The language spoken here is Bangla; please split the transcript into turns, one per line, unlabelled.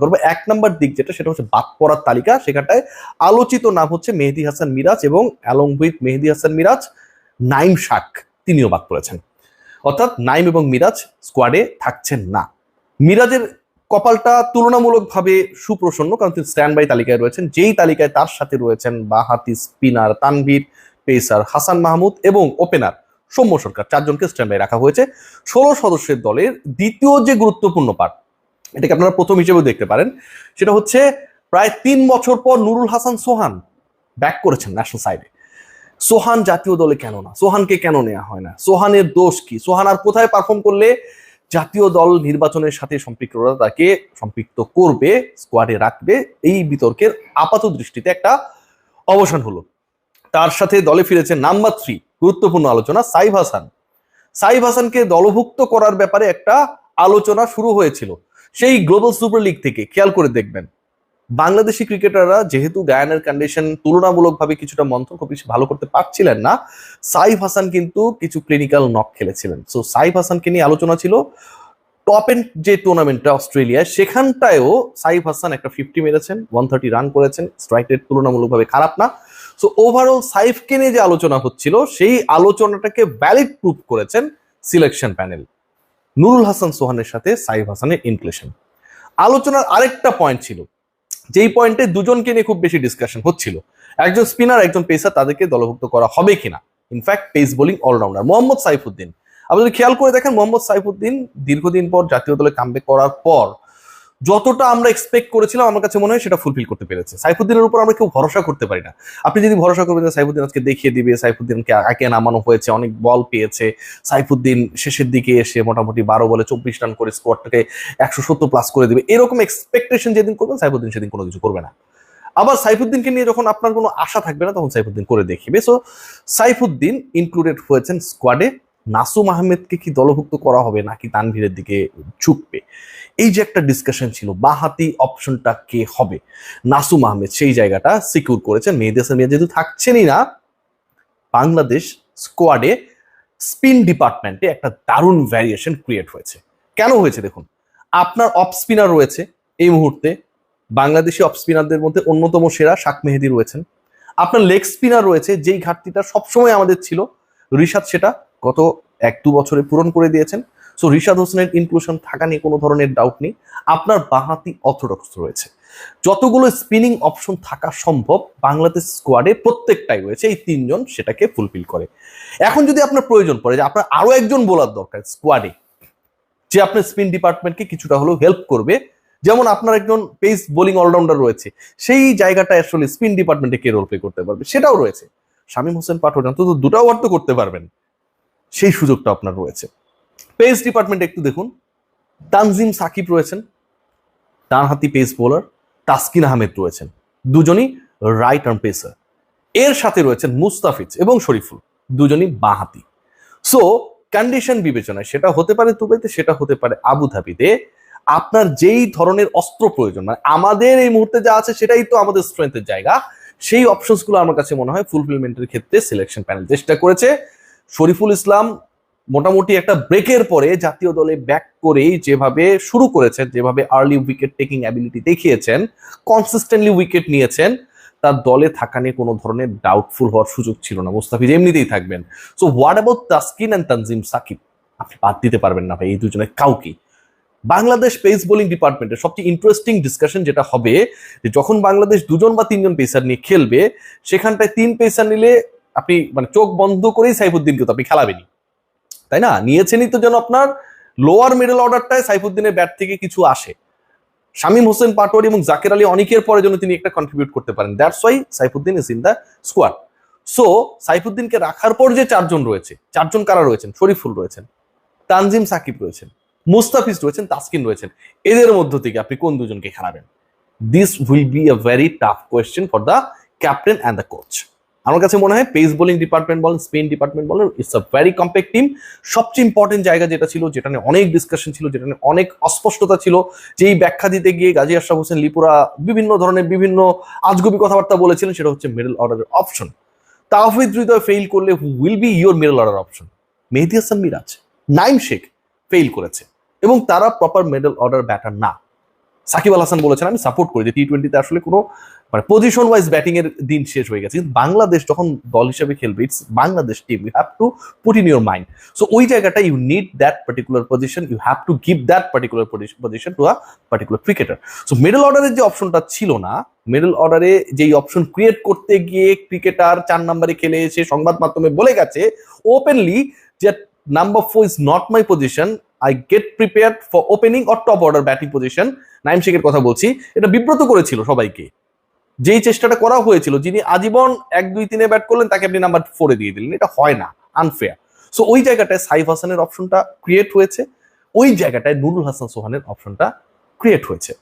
করব। এক নম্বর দিক যেটা, সেটা হচ্ছে বাদ পড়ার তালিকা। সেখানটায় আলোচিত নাম হচ্ছে মেহেদি হাসান মিরাজ এবং অ্যালং উইথ মেহেদি হাসান মিরাজ, নাইম শাক তিনিও বাদ পড়েছেন। অর্থাৎ নাইম এবং মিরাজ স্কোয়াডে থাকছেন না। মিরাজের কপালটা তুলনামূলকভাবে সুপ্রসন্ন, কারণ তিনি স্ট্যান্ড বাই তালিকায় রয়েছেন। যেই তালিকায় তার সাথে রয়েছেন বাহাতি স্পিনার তানভীর পেসার হাসান মাহমুদ এবং ওপেনার সৌম্য সরকার। চারজনকে স্ট্যান্ড বাই রাখা হয়েছে। ষোলো সদস্যের দলের দ্বিতীয় যে গুরুত্বপূর্ণ পার্ট এটাকে আপনারা প্রথম হিসেবেও দেখতে পারেন। সেটা হচ্ছে প্রায় তিন বছর পর নুরুল হাসান সোহান ব্যাক করেছেন ন্যাশনাল সাইডে সোহান জাতীয় দলে কেন না? সোহানকে কেন নেওয়া হয় না? সোহানের দোষ কি? সোহান আর কোথায় পারফর্ম করলে জাতীয় দল নির্বাচনের সাথে সম্পৃক্তরা তাকে সম্পৃক্ত করবে স্কোয়াডে রাখবে, এই বিতর্কের আপাত দৃষ্টিতে একটা অবসান হলো। তার সাথে দলে ফিরেছে নাম্বার থ্রি গুরুত্বপূর্ণ আলোচনা সাইফ হাসান। সাইফ হাসানকে দলভুক্ত করার ব্যাপারে একটা আলোচনা শুরু হয়েছিল। সেই গ্লোবাল সুপার লিগ থেকে, খেয়াল করে দেখবেন। বাংলাদেশি ক্রিকেটাররা যেহেতু গায়ানের কন্ডিশন তুলনামূলকভাবে কিছুটা মন্থন খুব বেশি ভালো করতে পারছিলেন না, সাইফ হাসান কিন্তু কিছু ক্লিনিক্যাল নক খেলেছিলেন। সো সাইফ হাসানকে নিয়ে আলোচনা ছিল টপ এন্ড যে টুর্নামেন্টটা অস্ট্রেলিয়ায়, সেখানটায়ও সাইফ হাসান একটা ফিফটি মেরেছেন ওয়ান থার্টি রান করেছেন স্ট্রাইক রেট তুলনামূলকভাবে খারাপ না। সো ওভারঅল সাইফকে নিয়ে যে আলোচনা হচ্ছিল, সেই আলোচনাটাকে ভ্যালিড প্রুফ করেছেন সিলেকশন প্যানেল নুরুল হাসান সোহানের সাথে সাইফ হাসানের ইনক্লুশন আলোচনার আরেকটা পয়েন্ট ছিল, যেই পয়েন্টে দুজনকে নিয়ে খুব বেশি ডিসকাশন হচ্ছিল। একজন স্পিনার একজন পেসার তাদেরকে দলভুক্ত করা হবে কিনা? In fact pace bowling allrounder Mohammad Saifuddin. আপনি যদি খেয়াল করে দেখেন, মোহাম্মদ সাইফুদ্দিন দীর্ঘদিন পর জাতীয় দলে কামবে করার পর যতটা আমরা এক্সপেক্ট করেছিলাম, আমার কাছে মনে হয় সেটা ফুলফিল করতে পেরেছে। সাইফুদ্দিনের উপর আমরা কেউ ভরসা করতে পারি না। আপনি যদি ভরসা করবেন সাইফুদ্দিন আজকে দেখিয়ে দিবে, সাইফুদ্দিনকে আগে নামানো হয়েছে, অনেক বল পেয়েছে, সাইফুদ্দিন শেষের দিকে এসে মোটামুটি বারো বলে চব্বিশ রান করে স্কোয়াডটাকে একশো সত্তর প্লাস করে দিবে। এরকম এক্সপেকটেশন যেদিন করবেন, সাইফুদ্দিন সেদিন কোনো কিছু করবে না। আবার সাইফুদ্দিনকে নিয়ে যখন আপনার কোনো আশা থাকবে না, তখন সাইফুদ্দিন করে দেখিবে। সো সাইফুদ্দিন ইনক্লুডেড হয়েছেন স্কোয়াডে নাসুম আহমেদকে কি দলভুক্ত করা হবে নাকি তানভীরের দিকে ঝুঁকবে? এই যে একটা ডিসকাশন ছিল বাহাতি অপশনটা কে হবে? নাসুম আহমেদ সেই জায়গাটা সিকিউর করেছেন। হাসান মিয়া যেহেতু থাকছেনই না, বাংলাদেশ স্কোয়াডে স্পিন ডিপার্টমেন্টে একটা দারুণ ভ্যারিয়েশন ক্রিয়েট হয়েছে। কেন হয়েছে দেখুন, আপনার অফ স্পিনার রয়েছে এই মুহূর্তে, বাংলাদেশি অফ স্পিনারদের মধ্যে অন্যতম সেরা শাক মেহেদি রয়েছেন। আপনার লেগ স্পিনার রয়েছে, যেই ঘাটতিটা সবসময় আমাদের ছিল, রিশাদ সেটা গত এক দু বছরে পূরণ করে দিয়েছেন। সো রিশাদ হোসেনের ইনক্লুশন থাকা নিয়ে কোনো ধরনের ডাউট নেই। আপনার বাহাতি অর্থোডক্স রয়েছে। যতগুলো স্পিনিং অপশন থাকা সম্ভব, বাংলাদেশ স্কোয়াডে প্রত্যেকটাই রয়েছে। এই তিনজন সেটাকে ফুলফিল করে। এখন যদি আপনার প্রয়োজন পড়ে যে আপনার আরও একজন বোলার দরকার স্কোয়াডে যে আপনার স্পিন ডিপার্টমেন্টকে কিছুটা হলেও হেল্প করবে। যেমন আপনার একজন পেস বোলিং অলরাউন্ডার রয়েছে, সেই জায়গাটা আসলে স্পিন ডিপার্টমেন্টে কে রোল প্লে করতে পারবে? সেটাও রয়েছে। শামীম হোসেন পাঠক, অন্তত দুটা অর্থ করতে পারবেন। সেই সুযোগটা আপনার রয়েছে। পেস ডিপার্টমেন্ট একটু দেখুন। তানজিম সাকিব রয়েছেন। ডানহাতি পেস বোলার তাসকিন আহমেদ রয়েছেন। দুজনই রাইট আর্ম পেসার এর সাথে রয়েছেন মুস্তাফিজ এবং শরীফুল। দুজনই বাঁহাতি সো কন্ডিশন বিবেচনায় সেটা হতে পারে দুবাইতে, সেটা হতে পারে আবুধাবিতে। আপনার যেই ধরনের অস্ত্র প্রয়োজন মানে আমাদের এই মুহূর্তে যা আছে সেটাই তো আমাদের স্ট্রেংথের জায়গা। সেই অপশনসগুলো আমার কাছে মনে হয় ফুলফিলমেন্টের ক্ষেত্রে সিলেকশন প্যানেল চেষ্টা করেছে। শরীফুল ইসলাম মোটামুটি একটা ব্রেকের পরে জাতীয় দলে ব্যাক করেই যেভাবে শুরু করেছেন, যেভাবে আর্লি উইকেট টেকিং অ্যাবিলিটি দেখিয়েছেন কনসিস্টেন্টলি উইকেট নিয়েছেন, তার দলে থাকা নিয়ে কোনো ধরনের ডাউটফুল হওয়ার সুযোগ ছিল না। মুস্তাফিজ এমনিতেই থাকবেন। So what about Taskin and Tanzim Sakib? আপনি বাদ দিতে পারবেন না ভাই, এই দুজনের কাউকে। বাংলাদেশ পেস বোলিং ডিপার্টমেন্টের সবচেয়ে ইন্টারেস্টিং ডিসকাশন যেটা হবে, যে যখন বাংলাদেশ দুজন বা তিনজন পেসার নিয়ে খেলবে, সেখানটায় তিন পেসার নিলে আপনি মানে চোখ বন্ধ করেই সাইফুদ্দিনকে তো আপনি খেলাবেনি তাই না? নিয়েছেনই তো যেন আপনার লোয়ার মিডল অর্ডারটায় সাইফুদ্দিনের ব্যাট থেকে কিছু আসে। শামীম হোসেন পাটোয়ারি এবং জাকের আলী অনেকের পরে যেন তিনি একটা কন্ট্রিবিউট করতে পারেন। That's why Saifuddin is in the squad so সাইফুদ্দিনকে রাখার পর যে চারজন রয়েছে, চারজন কারা রয়েছেন? শরীফুল রয়েছেন, তানজিম সাকিব রয়েছেন, মুস্তাফিজ রয়েছেন, তাসকিন রয়েছেন। এদের মধ্য থেকে আপনি কোন দুজনকে খেলাবেন? This will be a very tough question for the captain and the coach আমার কাছে মনে হয় পেস বোলিং ডিপার্টমেন্ট বলেন স্পিন ডিপার্টমেন্ট বলেন it's a very compact team সবচেয়ে ইম্পর্টেন্ট জায়গা যেটা ছিল, যেটা নিয়ে অনেক ডিসকাশন ছিল, যেটা নিয়ে অনেক অস্পষ্টতা ছিল, যেই ব্যাখ্যা দিতে গিয়ে গাজী আশরাফ হোসেন লিপুরা বিভিন্ন ধরনের বিভিন্ন আজগুবি কথাবার্তা বলেছিলেন, সেটা হচ্ছে মিডল অর্ডারের অপশন তাহফিদ হৃদয় ফেইল করলে will be your middle order option Mehedi Hasan Miraz, Naim Sheikh fail করেছে এবং তারা প্রপার মিডল অর্ডার ব্যাটার না। সাকিব আল হাসান বলেছেন, আমি সাপোর্ট করি যে টি টোয়েন্টিতে আসলে কোনো মানে পজিশন ওয়াইজ ব্যাটিং এর দিন শেষ হয়ে গেছে। কিন্তু বাংলাদেশ যখন দল হিসেবে খেলবে it's Bangladesh team you have to put in your mind so ওই জায়গাটা you need that particular position you have to give that particular position to a particular cricketer so middle অর্ডারের যে অপশনটা ছিল না মিডল অর্ডারে যেই অপশন ক্রিয়েট করতে গিয়ে ক্রিকেটার চার নম্বরে খেলে এসে সংবাদ মাধ্যমে বলে গেছে ওপেনলি যে number four is not my position I get prepare for opening or top order batting position Naim শেখের কথা বলছি। এটা বিব্রত করেছিল সবাইকে। যেই চেষ্টাটা করা হয়েছিল, যিনি আজীবন এক, দুই, তিনে ব্যাট করলেন, তাকে আপনি নাম্বার ফোরে দিয়ে দিলেন। এটা হয় না আনফেয়ার সো ওই জায়গাটায় সাইফ হাসানের অপশনটা ক্রিয়েট হয়েছে। ওই জায়গাটায় নুরুল হাসান সোহানের অপশনটা ক্রিয়েট হয়েছে।